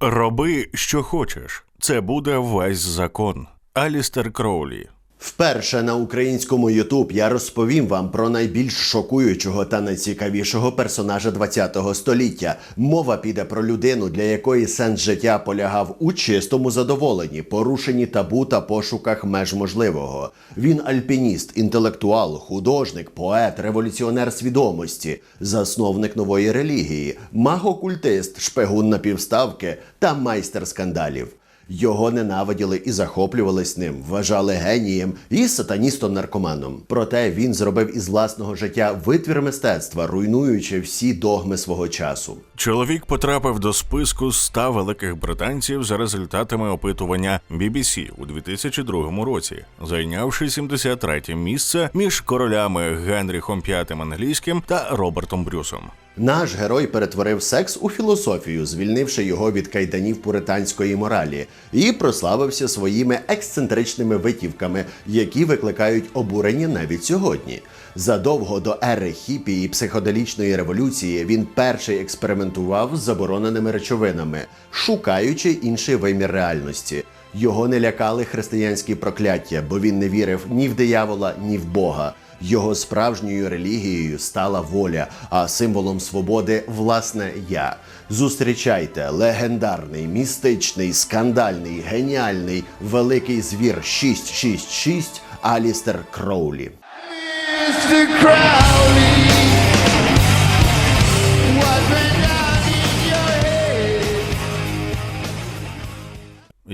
Роби, що хочеш. Це буде весь закон. Алістер Кроулі. Вперше на українському Ютуб я розповім вам про найбільш шокуючого та найцікавішого персонажа ХХ століття. Мова піде про людину, для якої сенс життя полягав у чистому задоволенні, порушенні табу та пошуках меж можливого. Він альпініст, інтелектуал, художник, поет, революціонер свідомості, засновник нової релігії, магокультист, шпигун на півставки та майстер скандалів. Його ненавиділи і захоплювались ним, вважали генієм і сатаністом-наркоманом. Проте він зробив із власного життя витвір мистецтва, руйнуючи всі догми свого часу. Чоловік потрапив до списку 100 великих британців за результатами опитування BBC у 2002 році, зайнявши 73 місце між королями Генріхом V англійським та Робертом Брюсом. Наш герой перетворив секс у філософію, звільнивши його від кайданів пуританської моралі, і прославився своїми ексцентричними витівками, які викликають обурення навіть сьогодні. Задовго до ери хіпі і психоделічної революції він перший експериментував з забороненими речовинами, шукаючи інший вимір реальності. Його не лякали християнські прокляття, бо він не вірив ні в диявола, ні в Бога. Його справжньою релігією стала воля, а символом свободи власне я. Зустрічайте легендарний, містичний, скандальний, геніальний великий звір 666 Алістер Кроулі. Алістер Crowley,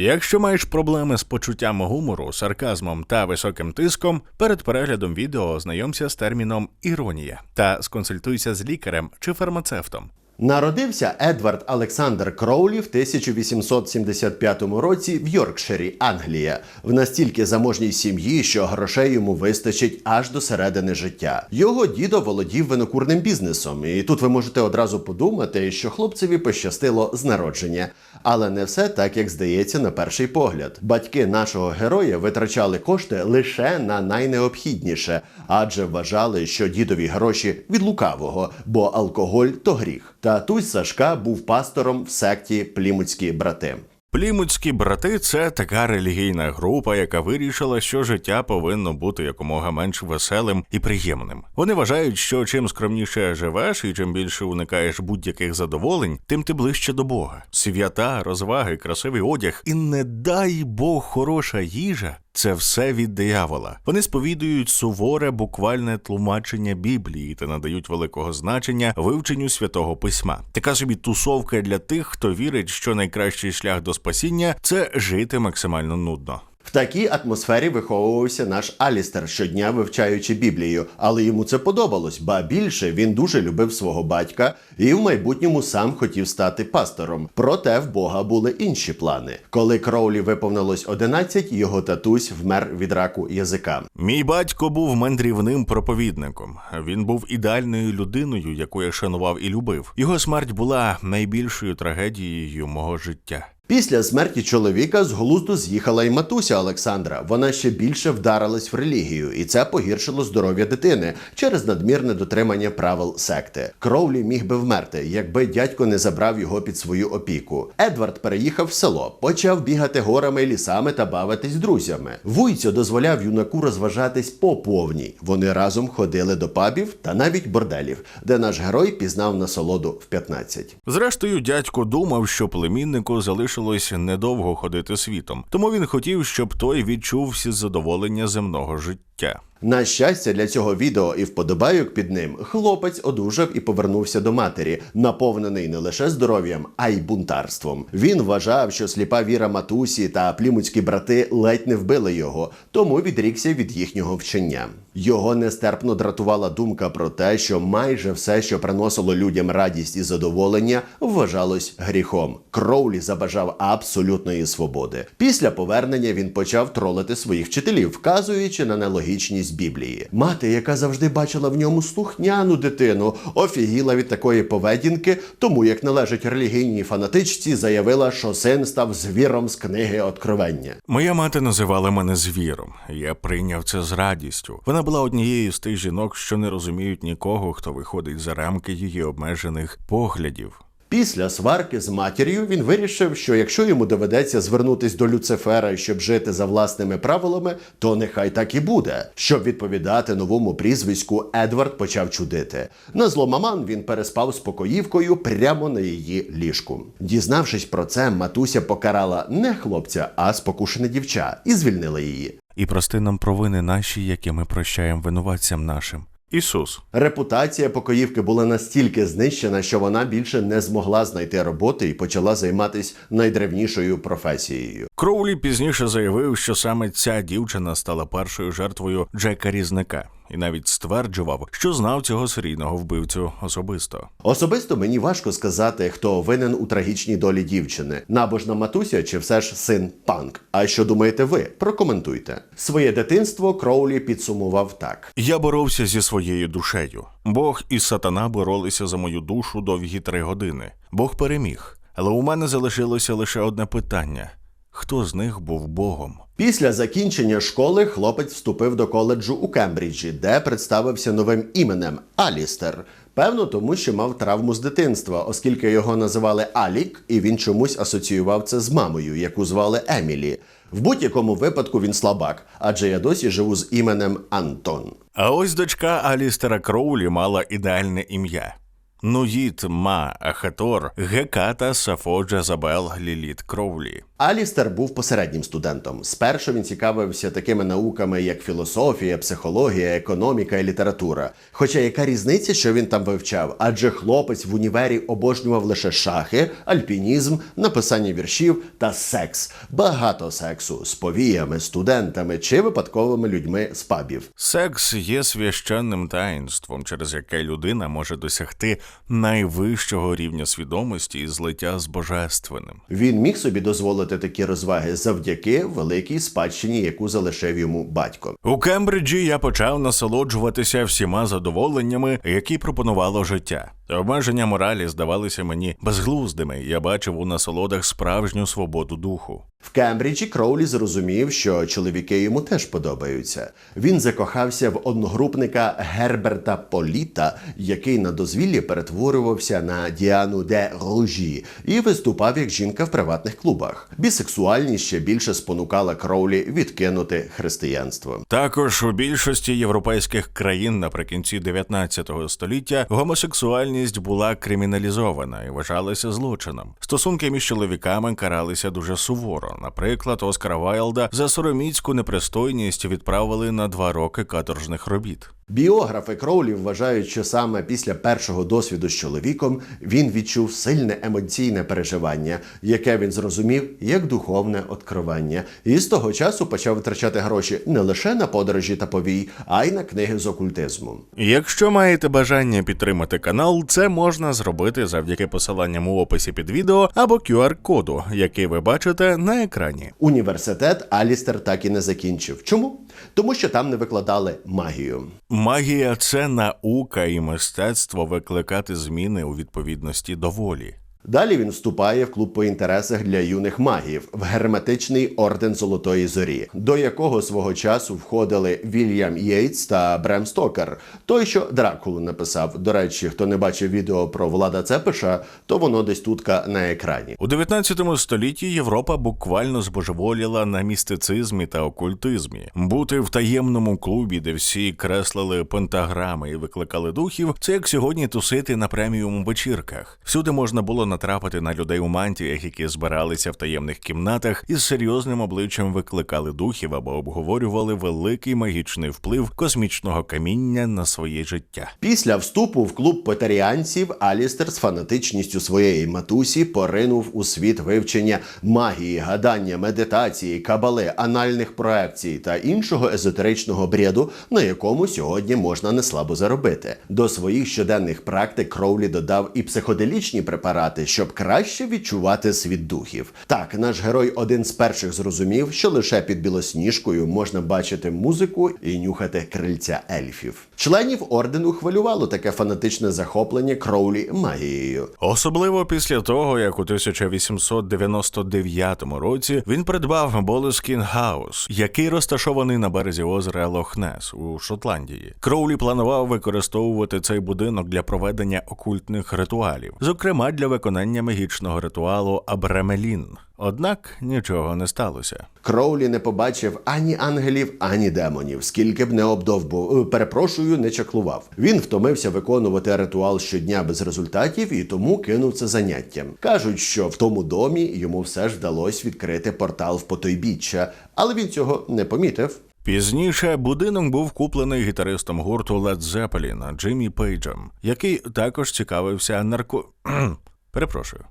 Якщо маєш проблеми з почуттям гумору, сарказмом та високим тиском, перед переглядом відео ознайомся з терміном іронія та сконсультуйся з лікарем чи фармацевтом. Народився Едвард Олександр Кроулі в 1875 році в Йоркширі, Англія, в настільки заможній сім'ї, що грошей йому вистачить аж до середини життя. Його дідо володів винокурним бізнесом, і тут ви можете одразу подумати, що хлопцеві пощастило з народження. Але не все так, як здається на перший погляд. Батьки нашого героя витрачали кошти лише на найнеобхідніше, адже вважали, що дідові гроші від лукавого, бо алкоголь то гріх. Татусь Сашка був пастором в секті Плімутські брати. Плімутські брати це така релігійна група, яка вирішила, що життя повинно бути якомога менш веселим і приємним. Вони вважають, що чим скромніше живеш і чим більше уникаєш будь-яких задоволень, тим ти ближче до Бога. Свята, розваги, красивий одяг і не дай Бог хороша їжа. Це все від диявола. Вони сповідують суворе буквальне тлумачення Біблії та надають великого значення вивченню святого письма. Така собі тусовка для тих, хто вірить, що найкращий шлях до спасіння це жити максимально нудно. В такій атмосфері виховувався наш Алістер, щодня вивчаючи Біблію, але йому це подобалось, ба більше він дуже любив свого батька і в майбутньому сам хотів стати пастором. Проте в Бога були інші плани. Коли Кроулі виповнилось 11, його татусь вмер від раку язика. Мій батько був мандрівним проповідником. Він був ідеальною людиною, яку я шанував і любив. Його смерть була найбільшою трагедією мого життя. Після смерті чоловіка з глузду з'їхала й матуся Олександра. Вона ще більше вдарилась в релігію, і це погіршило здоров'я дитини через надмірне дотримання правил секти. Кроулі міг би вмерти, якби дядько не забрав його під свою опіку. Едвард переїхав в село, почав бігати горами і лісами та бавитись з друзями. Вуйцьо дозволяв юнаку розважатись по повній. Вони разом ходили до пабів та навіть борделів, де наш герой пізнав насолоду в 15. Зрештою, дядько думав, що племіннику залишилось недовго ходити світом, тому він хотів, щоб той відчув всі задоволення земного життя. На щастя, для цього відео і вподобайок під ним хлопець одужав і повернувся до матері, наповнений не лише здоров'ям, а й бунтарством. Він вважав, що сліпа віра матусі та плімутські брати ледь не вбили його, тому відрікся від їхнього вчення. Його нестерпно дратувала думка про те, що майже все, що приносило людям радість і задоволення, вважалось гріхом. Кроулі забажав абсолютної свободи. Після повернення він почав тролити своїх вчителів, вказуючи на нелогічність Біблії. Мати, яка завжди бачила в ньому слухняну дитину, офігіла від такої поведінки, тому як належить релігійній фанатичці, заявила, що син став звіром з книги Откровення. Моя мати називала мене звіром. Я прийняв це з радістю. Вона була однією з тих жінок, що не розуміють нікого, хто виходить за рамки її обмежених поглядів. Після сварки з матір'ю він вирішив, що якщо йому доведеться звернутись до Люцифера, щоб жити за власними правилами, то нехай так і буде. Щоб відповідати новому прізвиську, Едвард почав чудити. На зломаман він переспав з покоївкою прямо на її ліжку. Дізнавшись про це, матуся покарала не хлопця, а спокушене дівча і звільнила її. І прости нам провини наші, які ми прощаємо винуватцям нашим. Ісус. Репутація покоївки була настільки знищена, що вона більше не змогла знайти роботи і почала займатися найдревнішою професією. Кроулі пізніше заявив, що саме ця дівчина стала першою жертвою Джека Різника, і навіть стверджував, що знав цього серійного вбивцю особисто. Особисто мені важко сказати, хто винен у трагічній долі дівчини: набожна матуся чи все ж син панк. А що думаєте ви? Прокоментуйте. Своє дитинство Кроулі підсумував так. Я боровся зі своєю душею. Бог і сатана боролися за мою душу довгі три години. Бог переміг. Але у мене залишилося лише одне питання: хто з них був Богом? Після закінчення школи хлопець вступив до коледжу у Кембриджі, де представився новим іменем Алістер. Певно, тому що мав травму з дитинства, оскільки його називали Алік, і він чомусь асоціював це з мамою, яку звали Емілі. В будь-якому випадку він слабак, адже я досі живу з іменем Антон. А ось дочка Алістера Кроулі мала ідеальне ім'я. Нуїт Ма Ахатор Геката Сафо Джазабел Ліліт Кроулі. Алістер був посереднім студентом. Спершу він цікавився такими науками, як філософія, психологія, економіка і література. Хоча яка різниця, що він там вивчав? Адже хлопець в універі обожнював лише шахи, альпінізм, написання віршів та секс. Багато сексу з повіями, студентами чи випадковими людьми з пабів. Секс є священним таїнством, через яке людина може досягти найвищого рівня свідомості і злиття з божественним. Він міг собі дозволити такі розваги завдяки великій спадщині, яку залишив йому батько. У Кембриджі я почав насолоджуватися всіма задоволеннями, які пропонувало життя. Обмеження моралі здавалися мені безглуздими. Я бачив у насолодах справжню свободу духу. В Кембриджі Кроулі зрозумів, що чоловіки йому теж подобаються. Він закохався в одногрупника Герберта Політа, який на дозвіллі перетворювався на Діану де Ружі і виступав як жінка в приватних клубах. Бісексуальність ще більше спонукала Кроулі відкинути християнство. Також у більшості європейських країн наприкінці 19 століття гомосексуальність була криміналізована і вважалася злочином. Стосунки між чоловіками каралися дуже суворо. Наприклад, Оскара Вайлда за сороміцьку непристойність відправили на два роки каторжних робіт. Біографи Кроулі вважають, що саме після першого досвіду з чоловіком він відчув сильне емоційне переживання, яке він зрозумів як духовне откровення, і з того часу почав витрачати гроші не лише на подорожі та повій, а й на книги з окультизму. Якщо маєте бажання підтримати канал, це можна зробити завдяки посиланням у описі під відео або QR-коду, який ви бачите на екрані. Університет Алістер так і не закінчив. Чому? Тому що там не викладали магію. Магія це наука і мистецтво викликати зміни у відповідності до волі. Далі він вступає в клуб по інтересах для юних магів в герметичний орден Золотої Зорі, до якого свого часу входили Вільям Єйтс та Брем Стокер, той, що Дракулу написав. До речі, хто не бачив відео про влада Цепиша, то воно десь тутка на екрані. У 19 столітті Європа буквально збожеволіла на містицизмі та окультизмі. Бути в таємному клубі, де всі креслили пентаграми і викликали духів, це як сьогодні тусити на преміум вечірках. Всюди можна було натрапити на людей у мантіях, які збиралися в таємних кімнатах і з серйозним обличчям викликали духів або обговорювали великий магічний вплив космічного каміння на своє життя. Після вступу в клуб петеріанців Алістер з фанатичністю своєї матусі поринув у світ вивчення магії, гадання, медитації, кабали, анальних проекцій та іншого езотеричного бреду, на якому сьогодні можна неслабо заробити. До своїх щоденних практик Кроулі додав і психоделічні препарати, щоб краще відчувати світ духів. Так, наш герой один з перших зрозумів, що лише під білосніжкою можна бачити музику і нюхати крильця ельфів. Членів ордену хвилювало таке фанатичне захоплення Кроулі магією. Особливо після того, як у 1899 році він придбав Болескін Хаус, який розташований на березі озера Лохнес у Шотландії. Кроулі планував використовувати цей будинок для проведення окультних ритуалів, зокрема для виконання виконання магічного ритуалу Абрамелін. Однак нічого не сталося. Кроулі не побачив ані ангелів, ані демонів, скільки б не обдовбу, е, перепрошую, не чаклував. Він втомився виконувати ритуал щодня без результатів і тому кинув це заняття. Кажуть, що в тому домі йому все ж вдалося відкрити портал в потойбіччя, але він цього не помітив. Пізніше будинок був куплений гітаристом гурту Led Zeppelin Джиммі Пейджем, який також цікавився нарко... Перепрошую,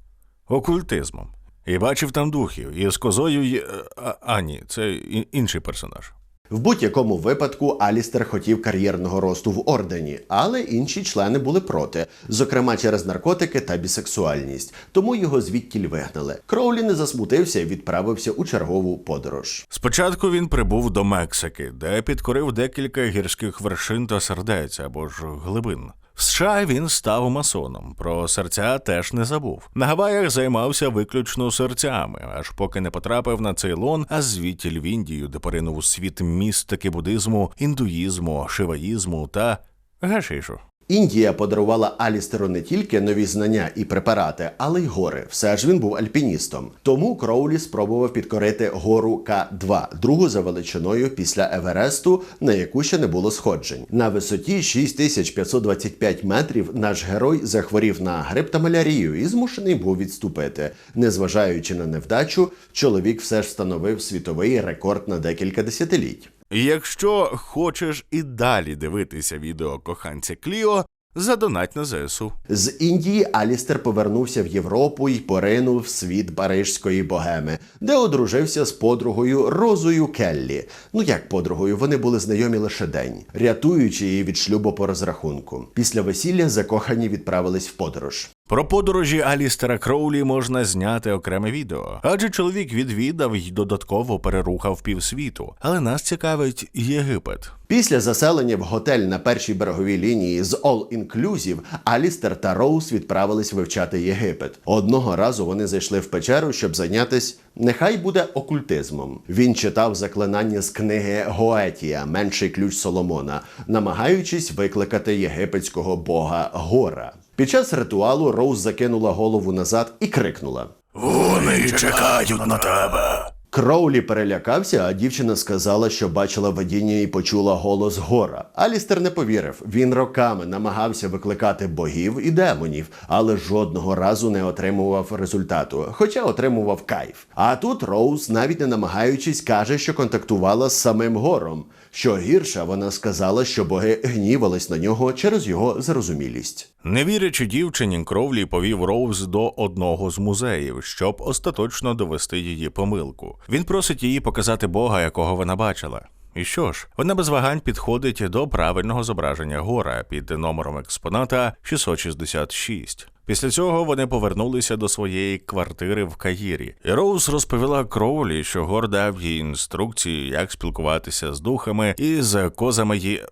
окультизмом. І бачив там духів, і з козою є... А, а ні, це інший персонаж. В будь-якому випадку Алістер хотів кар'єрного росту в ордені, але інші члени були проти, зокрема через наркотики та бісексуальність. Тому його звідтіль вигнали. Кроулі не засмутився і відправився у чергову подорож. Спочатку він прибув до Мексики, де підкорив декілька гірських вершин та сердець або ж глибин. В США він став масоном. Про серця теж не забув. На Гаваях займався виключно серцями, аж поки не потрапив на Цейлон, а звідтіль в Індію, де поринув у світ містики буддизму, індуїзму, шиваїзму та гашишу. Індія подарувала Алістеру не тільки нові знання і препарати, але й гори. Все ж він був альпіністом. Тому Кроулі спробував підкорити гору К2, другу за величиною після Евересту, на яку ще не було сходжень. На висоті 6525 метрів наш герой захворів на грип та малярію і змушений був відступити. Незважаючи на невдачу, чоловік все ж встановив світовий рекорд на декілька десятиліть. Якщо хочеш і далі дивитися відео коханця Кліо, задонать на ЗСУ. З Індії Алістер повернувся в Європу і поринув в світ парижської богеми, де одружився з подругою Розою Келлі. Ну як подругою, вони були знайомі лише день, рятуючи її від шлюбу по розрахунку. Після весілля закохані відправились в подорож. Про подорожі Алістера Кроулі можна зняти окреме відео, адже чоловік відвідав й додатково перерухав півсвіту. Але нас цікавить Єгипет. Після заселення в готель на першій береговій лінії з All Inclusive Алістер та Роуз відправились вивчати Єгипет. Одного разу вони зайшли в печеру, щоб зайнятись. Нехай буде окультизмом. Він читав заклинання з книги Гоетія, менший ключ Соломона, намагаючись викликати єгипетського бога Гора. Під час ритуалу Роуз закинула голову назад і крикнула: Вони чекають на тебе. Кроулі перелякався, а дівчина сказала, що бачила видіння і почула голос гора. Алістер не повірив. Він роками намагався викликати богів і демонів, але жодного разу не отримував результату, хоча отримував кайф. А тут Роуз, навіть не намагаючись, каже, що контактувала з самим гором. Що гірше, вона сказала, що боги гнівались на нього через його зарозумілість. Не вірячи дівчині, Кровлі повів Роуз до одного з музеїв, щоб остаточно довести її помилку. Він просить її показати Бога, якого вона бачила. І що ж, вона без вагань підходить до правильного зображення гора під номером експоната 666. Після цього вони повернулися до своєї квартири в Каїрі. І Роуз розповіла Кроулі, що Гор дав їй інструкції, як спілкуватися з духами і з козами її.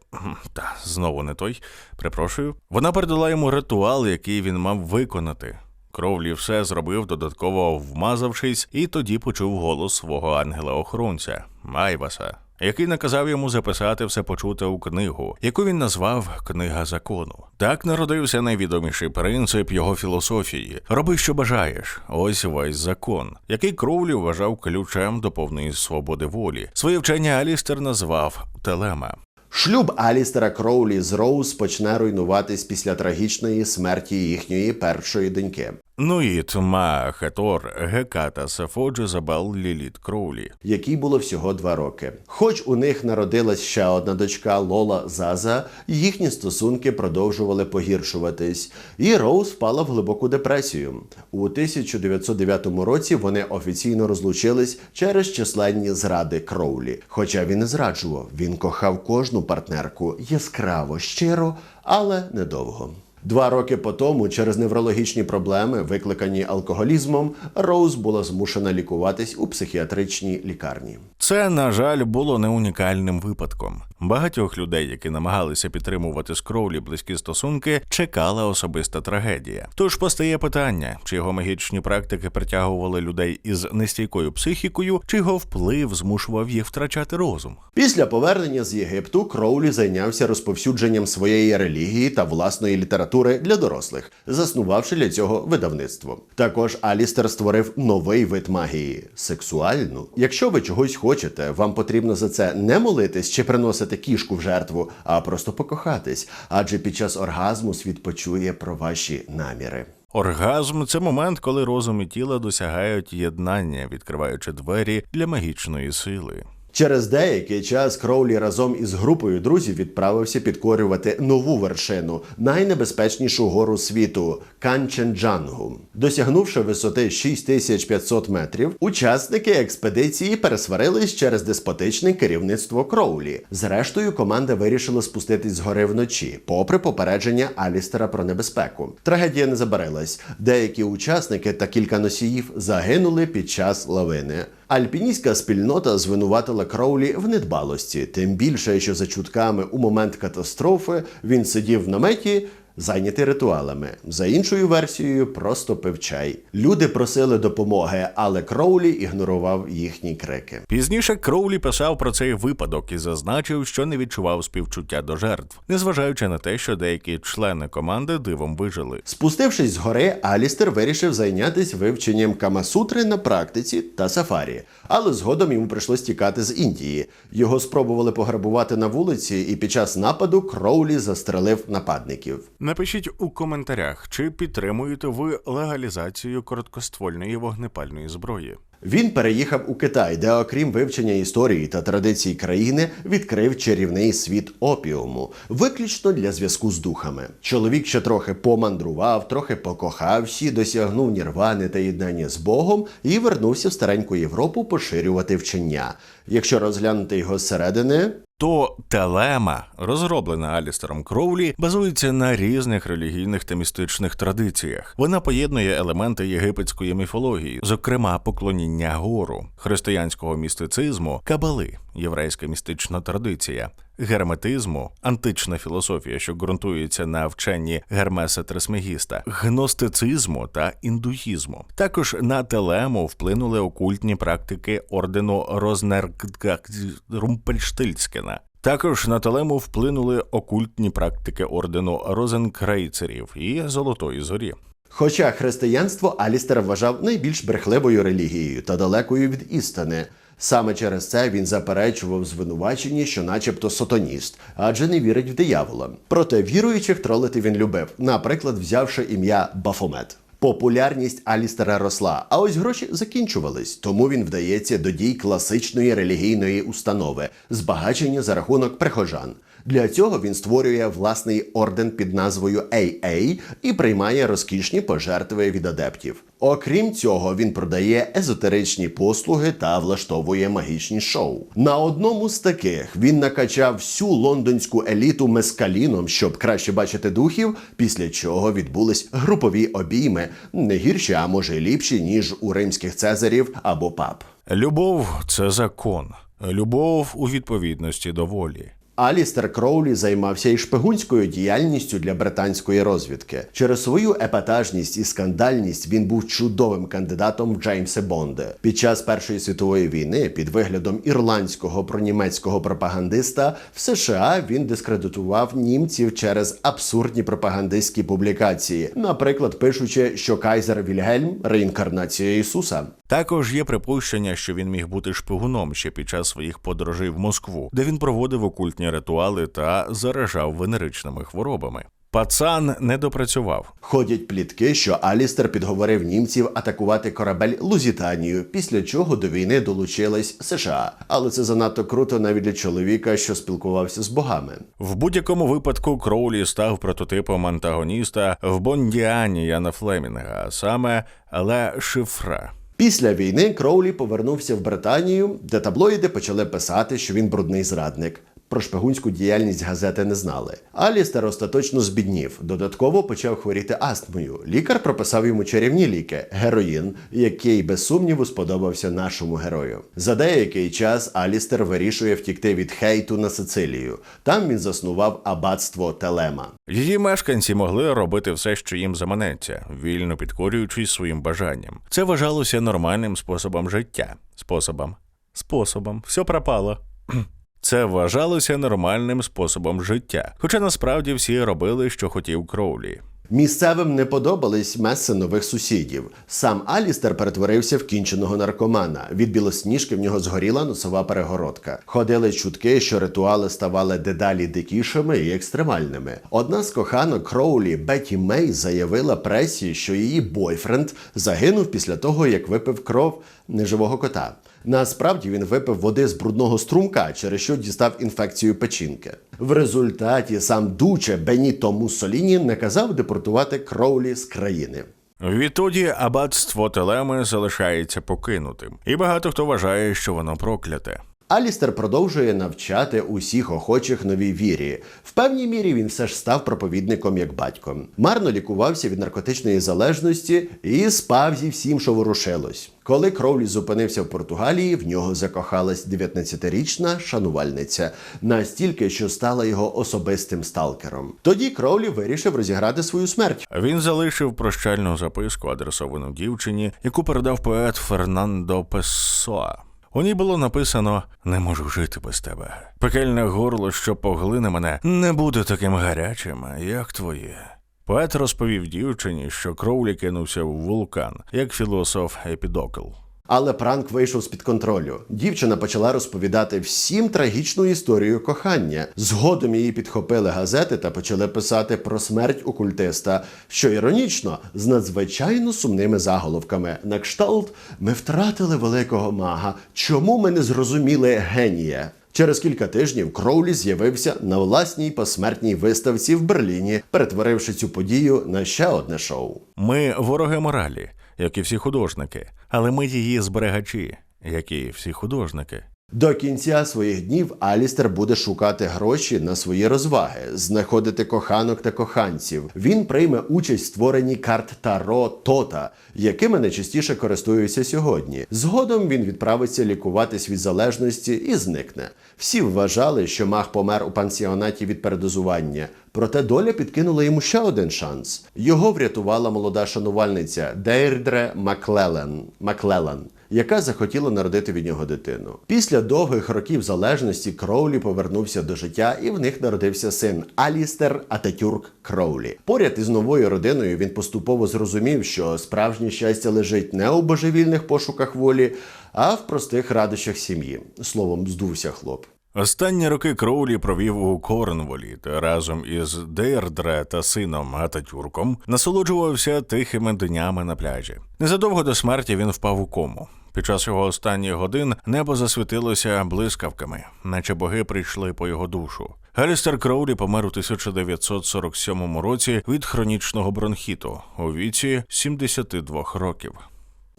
Та знову не той. Припрошую. Вона передала йому ритуал, який він мав виконати. Кровлі все зробив, додатково вмазавшись, і тоді почув голос свого ангела-охоронця Майваса, який наказав йому записати все почуте у книгу, яку він назвав Книга закону. Так народився найвідоміший принцип його філософії: роби, що бажаєш. Ось весь закон, який Кровлі вважав ключем до повної свободи волі. Своє вчення Алістер назвав Телема. Шлюб Алістера Кроулі з Роуз почне руйнуватись після трагічної смерті їхньої першої доньки. Нуїт, Ма, Хетор, Геката, Сафо, Джезабел, Ліліт Кроулі. якій було всього два роки. Хоч у них народилась ще одна дочка Лола Заза, їхні стосунки продовжували погіршуватись, і Роуз впала в глибоку депресію. У 1909 році вони офіційно розлучились через численні зради Кроулі. Хоча він не зраджував, він кохав кожну партнерку яскраво, щиро, але недовго. Два роки по тому, через неврологічні проблеми, викликані алкоголізмом, Роуз була змушена лікуватись у психіатричній лікарні. Це на жаль, було не унікальним випадком. Багатьох людей, які намагалися підтримувати з Кроулі близькі стосунки, чекала особиста трагедія. Тож постає питання, чи його магічні практики притягували людей із нестійкою психікою, чи його вплив змушував їх втрачати розум. Після повернення з Єгипту Кроулі зайнявся розповсюдженням своєї релігії та власної літератури для дорослих, заснувавши для цього видавництво. Також Алістер створив новий вид магії сексуальну. Якщо ви чогось хочете, вам потрібно за це не молитись чи приносити кішку в жертву, а просто покохатись, адже під час оргазму світ почує про ваші наміри. Оргазм це момент, коли розум і тіло досягають єднання, відкриваючи двері для магічної сили. Через деякий час Кроулі разом із групою друзів відправився підкорювати нову вершину, найнебезпечнішу гору світу Канченджангу. Досягнувши висоти 6500 метрів, учасники експедиції пересварились через деспотичне керівництво Кроулі. Зрештою, команда вирішила спуститись з гори вночі, попри попередження Алістера про небезпеку. Трагедія не забарилась. Деякі учасники та кілька носіїв загинули під час лавини. Альпіністська спільнота звинуватила Кроулі в недбалості, тим більше, що за чутками у момент катастрофи він сидів в наметі. Зайнятий ритуалами за іншою версією, просто пив чай. Люди просили допомоги, але Кроулі ігнорував їхні крики. Пізніше Кроулі писав про цей випадок і зазначив, що не відчував співчуття до жертв, незважаючи на те, що деякі члени команди дивом вижили. Спустившись з гори, Алістер вирішив зайнятися вивченням Камасутри на практиці та сафарі. Але згодом йому прийшлось тікати з Індії. Його спробували пограбувати на вулиці, і під час нападу Кроулі застрелив нападників. Напишіть у коментарях, чи підтримуєте ви легалізацію короткоствольної вогнепальної зброї. Він переїхав у Китай, де, окрім вивчення історії та традицій країни, відкрив чарівний світ опіуму, виключно для зв'язку з духами. Чоловік ще трохи помандрував, трохи покохався, досягнув нірвани та єднання з Богом і вернувся в стареньку Європу поширювати вчення. Якщо розглянути його зсередини, То телема, розроблена Алістером Кроулі, базується на різних релігійних та містичних традиціях. Вона поєднує елементи єгипетської міфології, зокрема поклоніння гору, християнського містицизму, кабали, єврейська містична традиція, герметизму, антична філософія, що ґрунтується на вченні Гермеса Трисмегіста, гностицизму та індуїзму. Також на телему вплинули окультні практики ордену Рознергрумпельштильцкена. Також на телему вплинули окультні практики ордену Розенкрейцерів і Золотої зорі. Хоча християнство Алістер вважав найбільш брехливою релігією та далекою від істини. Саме через це він заперечував звинувачення, що начебто сатаніст, адже не вірить в диявола. Проте віруючих тролити він любив, наприклад, взявши ім'я Бафомет. Популярність Алістера росла, а ось гроші закінчувались, тому він вдається до дій класичної релігійної установи збагачення за рахунок прихожан. Для цього він створює власний орден під назвою AA і приймає розкішні пожертви від адептів. Окрім цього, він продає езотеричні послуги та влаштовує магічні шоу. На одному з таких він накачав всю лондонську еліту мескаліном, щоб краще бачити духів, після чого відбулись групові обійми, не гірші, а може ліпші, ніж у римських цезарів або пап. Любов це закон. Любов у відповідності до волі. Алістер Кроулі займався і шпигунською діяльністю для британської розвідки. Через свою епатажність і скандальність він був чудовим кандидатом в Джеймса Бонда. Під час Першої світової війни, під виглядом ірландського пронімецького пропагандиста, в США він дискредитував німців через абсурдні пропагандистські публікації, наприклад, пишучи, що Кайзер Вільгельм реінкарнація Ісуса. Також є припущення, що він міг бути шпигуном ще під час своїх подорожей в Москву, де він проводив окультні ритуали та заражав венеричними хворобами. Пацан не допрацював. Ходять плітки, що Алістер підговорив німців атакувати корабель Лузітанію, після чого до війни долучились США. Але це занадто круто навіть для чоловіка, що спілкувався з богами. В будь-якому випадку Кроулі став прототипом антагоніста в Бондіані Яна Флемінга, а саме Ле Шифра. Після війни Кроулі повернувся в Британію, де таблоїди почали писати, що він брудний зрадник. Про шпигунську діяльність газети не знали. Алістер остаточно збіднів. Додатково почав хворіти астмою. Лікар прописав йому чарівні ліки героїн, який без сумніву сподобався нашому герою. За деякий час Алістер вирішує втікти від хейту на Сицилію. Там він заснував аббатство Телема. Її мешканці могли робити все, що їм заманеться, вільно підкорюючись своїм бажанням. Це вважалося нормальним способом життя. Способом. Способом. Все пропало. Це вважалося нормальним способом життя. Хоча насправді всі робили, що хотів Кроулі. Місцевим не подобались меси нових сусідів. Сам Алістер перетворився в кінченого наркомана. Від білосніжки в нього згоріла носова перегородка. Ходили чутки, що ритуали ставали дедалі дикішими і екстремальними. Одна з коханок Кроулі Бетті Мей заявила пресі, що її бойфренд загинув після того, як випив кров неживого кота. Насправді він випив води з брудного струмка, через що дістав інфекцію печінки. В результаті сам Дуче Беніто Муссоліні наказав депортувати Кроулі з країни. Відтоді аббатство Телеми залишається покинутим, і багато хто вважає, що воно прокляте. Алістер продовжує навчати усіх охочих новій вірі. В певній мірі він все ж став проповідником як батько. Марно лікувався від наркотичної залежності і спав зі всім, що ворушилось. Коли Кроулі зупинився в Португалії, в нього закохалась 19-річна шанувальниця, настільки, що стала його особистим сталкером. Тоді Кроулі вирішив розіграти свою смерть. Він залишив прощальну записку, адресовану дівчині, яку передав поет Фернандо Пессоа. У ній було написано Не можу жити без тебе. Пекельне горло, що поглине мене, не буде таким гарячим, як твоє. Поет розповів дівчині, що Кроулі кинувся в вулкан, як філософ Епідокл. Але пранк вийшов з-під контролю. Дівчина почала розповідати всім трагічну історію кохання. Згодом її підхопили газети та почали писати про смерть окультиста, що іронічно, з надзвичайно сумними заголовками. На кшталт ми втратили великого мага. Чому ми не зрозуміли генія? Через кілька тижнів Кроулі з'явився на власній посмертній виставці в Берліні, перетворивши цю подію на ще одне шоу. Ми вороги моралі, як і всі художники, але ми її зберегачі, як і всі художники. До кінця своїх днів Алістер буде шукати гроші на свої розваги, знаходити коханок та коханців. Він прийме участь в створенні карт Таро Тота, якими найчастіше користуються сьогодні. Згодом він відправиться лікуватись від залежності і зникне. Всі вважали, що маг помер у пансіонаті від передозування. Проте доля підкинула йому ще один шанс. Його врятувала молода шанувальниця Дейрдре Маклелен. Маклелен яка захотіла народити від нього дитину. Після довгих років залежності Кроулі повернувся до життя, і в них народився син Алістер Ататюрк Кроулі. Поряд із новою родиною він поступово зрозумів, що справжнє щастя лежить не у божевільних пошуках волі, а в простих радощах сім'ї. Словом, здувся хлоп. Останні роки Кроулі провів у Корнволі та разом із Дейрдре та сином Ататюрком насолоджувався тихими днями на пляжі. Незадовго до смерті він впав у кому. Під час його останніх годин небо засвітилося блискавками, наче боги прийшли по його душу. Алістер Кроулі помер у 1947 році від хронічного бронхіту у віці 72 років.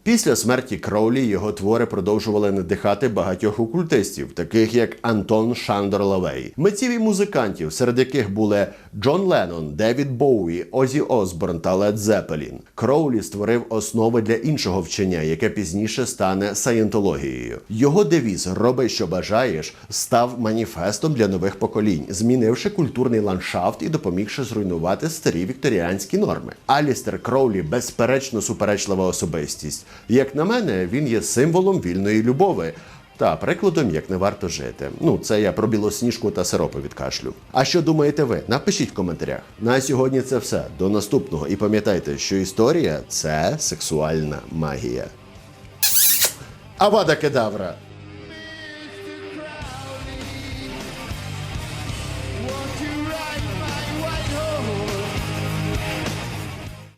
Після смерті Кроулі його твори продовжували надихати багатьох окультистів, таких як Антон Шандор Лавей, митців і музикантів, серед яких були Джон Леннон, Девід Боуї, Озі Осборн та Лед Зепелін. Кроулі створив основи для іншого вчення, яке пізніше стане саєнтологією. Його девіз Роби, що бажаєш став маніфестом для нових поколінь, змінивши культурний ландшафт і допомігши зруйнувати старі вікторіанські норми. Алістер Кроулі безперечно суперечлива особистість. Як на мене, він є символом вільної любови. Та прикладом, як не варто жити. Ну, це я про білосніжку та сиропи від кашлю. А що думаєте ви? Напишіть в коментарях. На сьогодні це все. До наступного. І пам'ятайте, що історія це сексуальна магія. Авада кедавра!